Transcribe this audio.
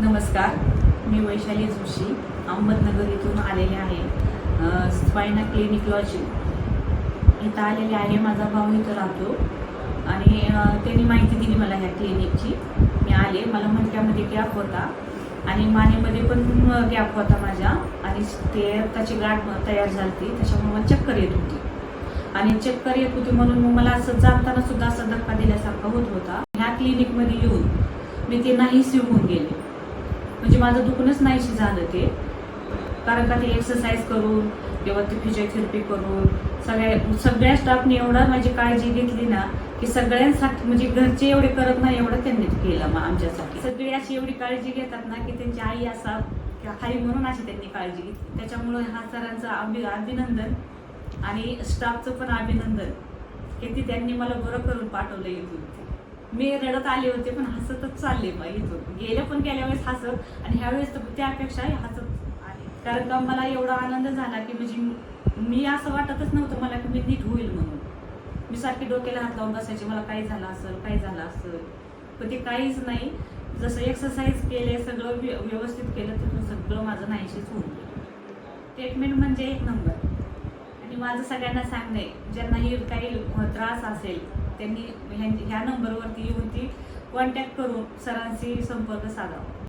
नमस्कार मी वैशाली जोशी अहमदनगर इथून आलेले आहे. स्वायना क्लिनिक लॉजी. इथं आलेले आहे माझा भाऊ इथं राहतो. आणि त्यांनी माहिती दिली मला ह्या क्लिनिकची. मी आले मला म्हटल्यामध्ये गॅप होता. आणि मानेमध्ये पण गॅप होता माझ्या. आणि ते त्याची गाठ तयार झाली होती त्याच्यामुळे मला चक्कर येत होती. आणि चक्कर येत होती म्हणून मग मला असं जाताना सुद्धा असा धक्का दिल्यासारखा होत होता. ह्या क्लिनिकमध्ये येऊन मी ते स्विम होऊन गेले. म्हणजे माझं दुखणंच नाहीशी झालं ते. कारण का ते एक्सरसाइज करून किंवा ते फिजिओथेरपी करून सगळ्या सगळ्या स्टाफने एवढा माझी काळजी घेतली ना की सगळ्यांसाठी म्हणजे घरचे एवढे करत नाही एवढं त्यांनी केलं मग आमच्यासाठी. सगळी अशी एवढी काळजी घेतात ना की त्यांची आई असा हाई म्हणून अशी त्यांनी काळजी घेतली. त्याच्यामुळं हा सरांचं अभि अभिनंदन आणि स्टाफचं पण अभिनंदन की ती त्यांनी मला बरं करून पाठवलं इथून. मी रडत आले होते पण हसतच चालले मग इथून. गेल्या पण गेल्या वेळेस हसत आणि ह्यावेळेस तर त्यापेक्षा हसत आले कारण का मला एवढा आनंद झाला की म्हणजे मी असं वाटतच नव्हतं मला की मी नीट होईल म्हणून. मी सारखी डोक्याला हात लावून बसायची मला काय झालं असेल काय झालं असेल? पण ते काहीच नाही. जसं एक्सरसाइज केले सगळं व्य- व्यवस्थित केलं तर सगळं माझं नाहीशीच होऊन ट्रीटमेंट म्हणजे एक नंबर आणि माझं सगळ्यांना सांगणे ज्यांनाही काही त्रास असेल त्यांनी ह्या नंबरवरती येऊन ती कॉन्टॅक्ट करून सरांशी संपर्क साधावा.